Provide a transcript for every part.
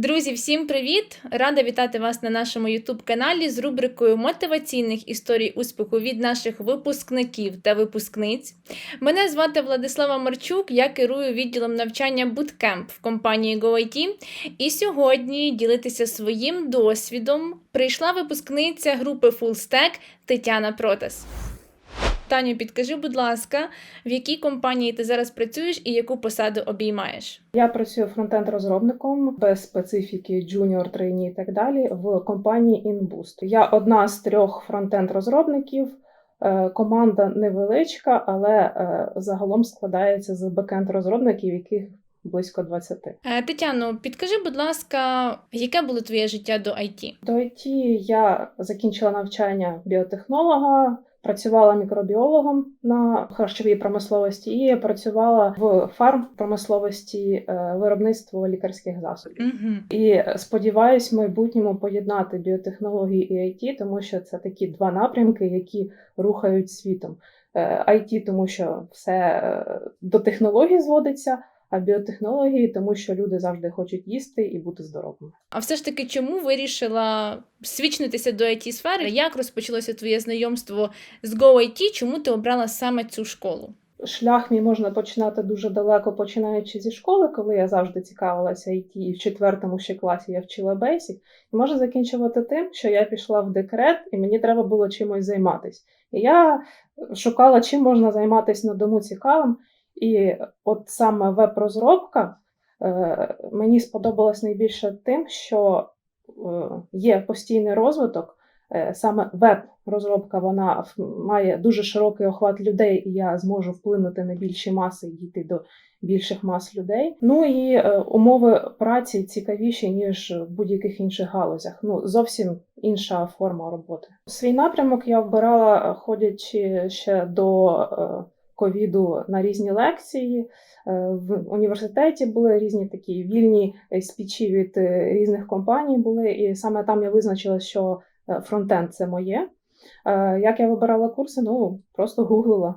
Друзі, всім привіт! Рада вітати вас на нашому youtube каналі з рубрикою мотиваційних історій успіху від наших випускників та випускниць. Мене звати Владислава Марчук, я керую відділом навчання Bootcamp в компанії GoIT. І сьогодні ділитися своїм досвідом прийшла випускниця групи Full Stack Тетяна Протас. Таню, підкажи, будь ласка, в якій компанії ти зараз працюєш і яку посаду обіймаєш? Я працюю фронтенд-розробником без специфіки junior, трейні і так далі в компанії InBoost. Я одна з трьох фронтенд-розробників. Е, Команда невеличка, але е, загалом складається з бекенд-розробників, яких близько 20. Е, Тетяно, підкажи, будь ласка, яке було твоє життя до IT? До IT я закінчила навчання біотехнолога, працювала мікробіологом на харчовій промисловості і працювала в фармпромисловості е, виробництво лікарських засобів. Угу. І сподіваюсь, в майбутньому поєднати біотехнології і IT, тому що це такі два напрямки, які рухають світом. Е, IT, тому що все е, до технологій зводиться, біотехнології, тому що люди завжди хочуть їсти і бути здоровими. А все ж таки, чому вирішила свічнитися до it сфери? Як розпочалося твоє знайомство з GoIT? Чому ти обрала саме цю школу? Шлях мій можна починати дуже далеко, починаючи зі школи, коли я завжди цікавилася IT, і в четвертому ще класі я вчила Basic. І можна закінчувати тим, що я пішла в декрет, і мені треба було чимось займатися. І я шукала, чим можна займатися на дому цікавим. І от саме веб-розробка е, мені сподобалась найбільше тим, що е, є постійний розвиток. Е, саме веб-розробка вона має дуже широкий охват людей, і я зможу вплинути на більші маси і дійти до більших мас людей. Ну і умови праці цікавіші ніж в будь-яких інших галузях. Ну зовсім інша форма роботи. Свій напрямок я вбирала, ходячи ще до. Е, ковіду на різні лекції. В університеті були різні такі вільні спічі від різних компаній були, і саме там я визначила, що фронтенд це моє. Як я вибирала курси, ну просто гуглила.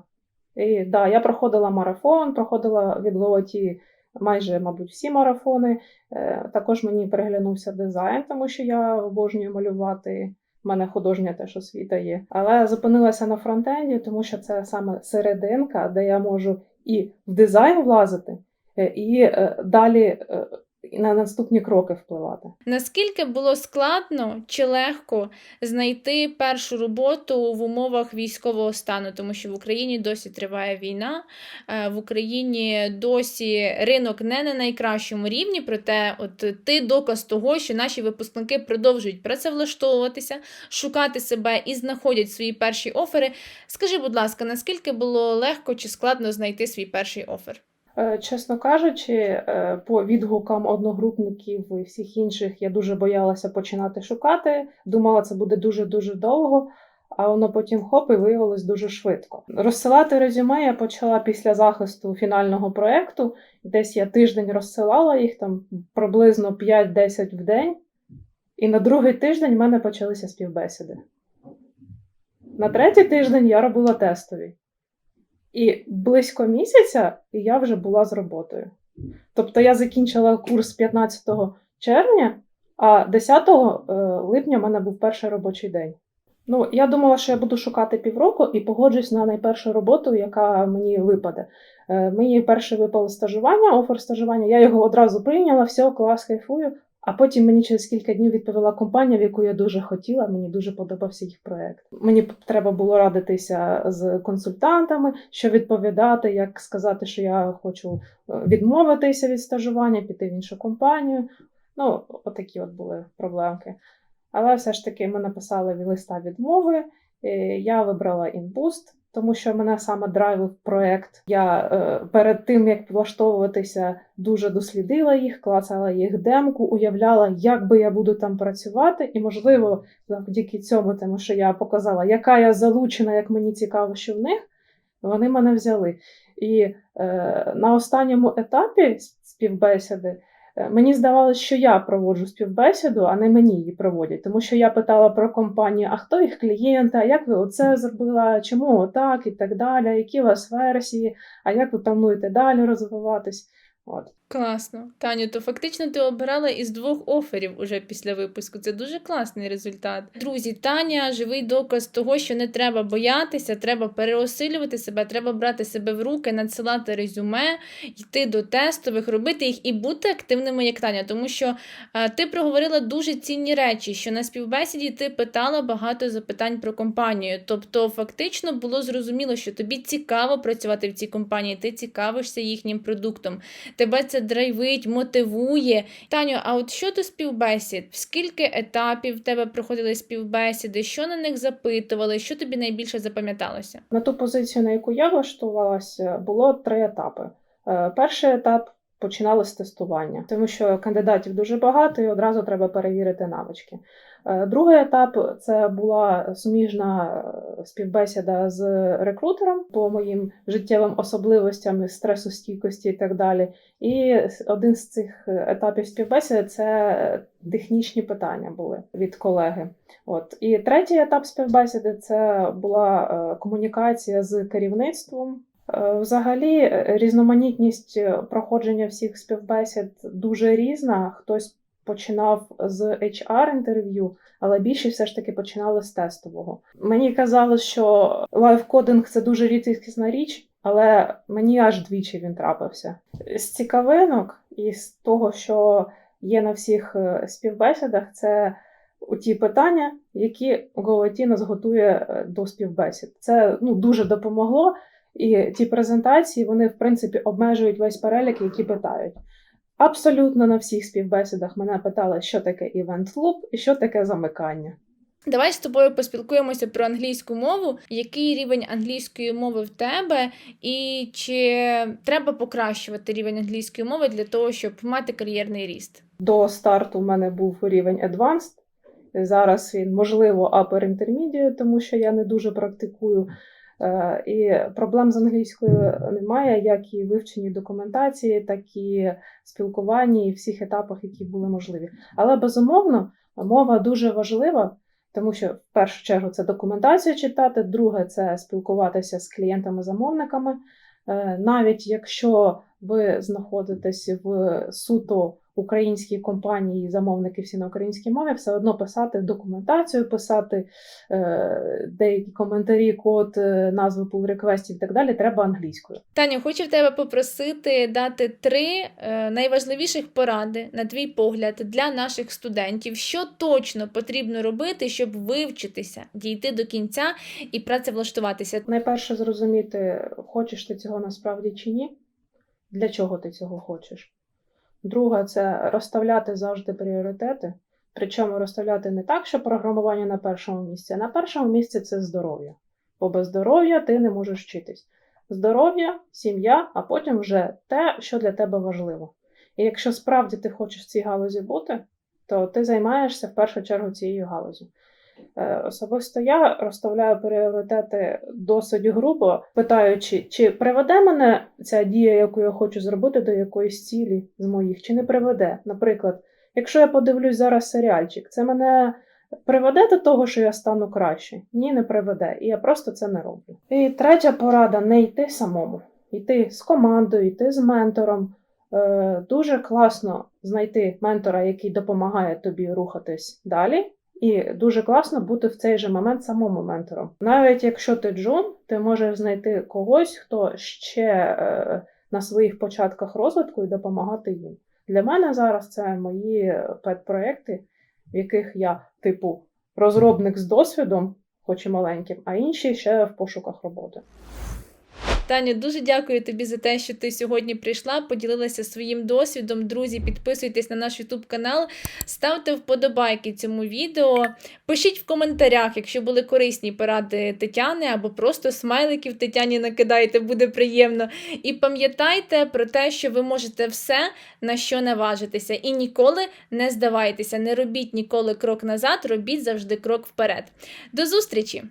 І да, я проходила марафон, проходила від GoIT майже, мабуть, всі марафони. Також мені переглянувся дизайн, тому що я обожнюю малювати. У мене художня теж освіта є. Але зупинилася на фронтенді, тому що це саме серединка, де я можу і в дизайн влазити, і далі на наступні кроки впливати. Наскільки було складно чи легко знайти першу роботу в умовах військового стану, тому що в Україні досі триває війна, в Україні досі ринок не на найкращому рівні, проте от ти доказ того, що наші випускники продовжують працевлаштовуватися, шукати себе і знаходять свої перші офери. Скажи, будь ласка, наскільки було легко чи складно знайти свій перший офер? Чесно кажучи, по відгукам одногрупників і всіх інших я дуже боялася починати шукати. Думала, це буде дуже-дуже довго, а воно потім хоп і виявилось дуже швидко. Розсилати резюме я почала після захисту фінального проєкту. Десь я тиждень розсилала їх там приблизно 5-10 в день, і на другий тиждень в мене почалися співбесіди. На третій тиждень я робила тестові. І близько місяця я вже була з роботою. Тобто я закінчила курс 15 червня, а 10 липня в мене був перший робочий день. Ну, я думала, що я буду шукати півроку і погоджусь на найпершу роботу, яка мені випаде. Мені перше випало стажування, офер стажування, я його одразу прийняла, все, клас, кайфую. А потім мені через кілька днів відповіла компанія, в яку я дуже хотіла. Мені дуже подобався їх проект. Мені треба було радитися з консультантами, що відповідати, як сказати, що я хочу відмовитися від стажування, піти в іншу компанію. Ну, отакі от були проблемки. Але все ж таки ми написали листа відмови. Я вибрала інбуст, тому що мене саме драйвив проект. Я е, перед тим як влаштовуватися, дуже дослідила їх, клацала їх демку, уявляла, як би я буду там працювати, і, можливо, завдяки цьому, тому що я показала, яка я залучена, як мені цікаво, що в них вони мене взяли. І е, на останньому етапі співбесіди. Мені здавалося, що я проводжу співбесіду, а не мені її проводять. Тому що я питала про компанію, а хто їх клієнт? а як ви оце зробили, чому отак і так далі, які у вас версії, а як ви плануєте далі розвиватись. От. Класно. Таню, то фактично ти обирала із двох оферів уже після випуску. Це дуже класний результат. Друзі, Таня живий доказ того, що не треба боятися, треба переосилювати себе, треба брати себе в руки, надсилати резюме, йти до тестових, робити їх і бути активними, як Таня. Тому що е, ти проговорила дуже цінні речі, що на співбесіді ти питала багато запитань про компанію. Тобто, фактично було зрозуміло, що тобі цікаво працювати в цій компанії, ти цікавишся їхнім продуктом тебе це драйвить, мотивує. Таню, а от щодо співбесід, скільки етапів в тебе проходили співбесіди, що на них запитували, що тобі найбільше запам'яталося? На ту позицію, на яку я влаштувалася, було три етапи. Е, Перший етап починали з тестування, тому що кандидатів дуже багато і одразу треба перевірити навички. Е, Другий етап це була суміжна е, співбесіда з рекрутером по моїм життєвим особливостям, стресостійкості і так далі. І один з цих етапів співбесіди це технічні питання були від колеги. От і третій етап співбесіди це була е, комунікація з керівництвом. Е, Взагалі, е, різноманітність е, проходження всіх співбесід дуже різна. Хтось починав з HR-інтерв'ю, але більшість все ж таки починали з тестового. Мені казали, що лайфкодинг це дуже рідкісна річ, але мені аж двічі він трапився. З цікавинок і з того, що є на всіх співбесідах, це ті питання, які нас готує до співбесід. Це ну, дуже допомогло. І ті презентації вони, в принципі, обмежують весь перелік, які питають. Абсолютно на всіх співбесідах мене питали, що таке event loop і що таке замикання. Давай з тобою поспілкуємося про англійську мову. Який рівень англійської мови в тебе, і чи треба покращувати рівень англійської мови для того, щоб мати кар'єрний ріст? До старту в мене був рівень Advanced. Зараз він, можливо, Upper Intermediate, тому що я не дуже практикую. Е, І проблем з англійською немає, як і вивченні документації, так і спілкуванні і всіх етапах, які були можливі. Але безумовно, мова дуже важлива, тому що в першу чергу це документацію читати, друге це спілкуватися з клієнтами-замовниками. Е, Навіть якщо ви знаходитесь в суто українській компанії, замовники всі на українській мові, все одно писати документацію, писати е, деякі коментарі, код, е, назви pull реквестів і так далі, треба англійською. Таню, хочу в тебе попросити дати три е, найважливіших поради, на твій погляд, для наших студентів, що точно потрібно робити, щоб вивчитися, дійти до кінця і працевлаштуватися. Найперше зрозуміти, хочеш ти цього насправді чи ні, для чого ти цього хочеш. Друге, це розставляти завжди пріоритети. Причому розставляти не так, що програмування на першому місці, на першому місці це здоров'я. Бо без здоров'я ти не можеш вчитись. Здоров'я, сім'я, а потім вже те, що для тебе важливо. І якщо справді ти хочеш в цій галузі бути, то ти займаєшся в першу чергу цією галузю. Е, Особисто я розставляю пріоритети досить грубо, питаючи, чи приведе мене ця дія, яку я хочу зробити, до якоїсь цілі з моїх, чи не приведе. Наприклад, якщо я подивлюсь зараз серіальчик, це мене приведе до того, що я стану краще? Ні, не приведе. І я просто це не роблю. І третя порада не йти самому, йти з командою, йти з ментором. Е, Дуже класно знайти ментора, який допомагає тобі рухатись далі. І дуже класно бути в цей же момент самому ментором. Навіть якщо ти джун, ти можеш знайти когось, хто ще е, на своїх початках розвитку і допомагати їм. Для мене зараз це мої пет-проекти, в яких я, типу, розробник з досвідом, хоч і маленьким, а інші ще в пошуках роботи. Таню, дуже дякую тобі за те, що ти сьогодні прийшла, поділилася своїм досвідом. Друзі, підписуйтесь на наш YouTube канал, ставте вподобайки цьому відео. Пишіть в коментарях, якщо були корисні поради Тетяни, або просто смайликів Тетяні накидайте, буде приємно. І пам'ятайте про те, що ви можете все, на що наважитися. І ніколи не здавайтеся, не робіть ніколи крок назад, робіть завжди крок вперед. До зустрічі!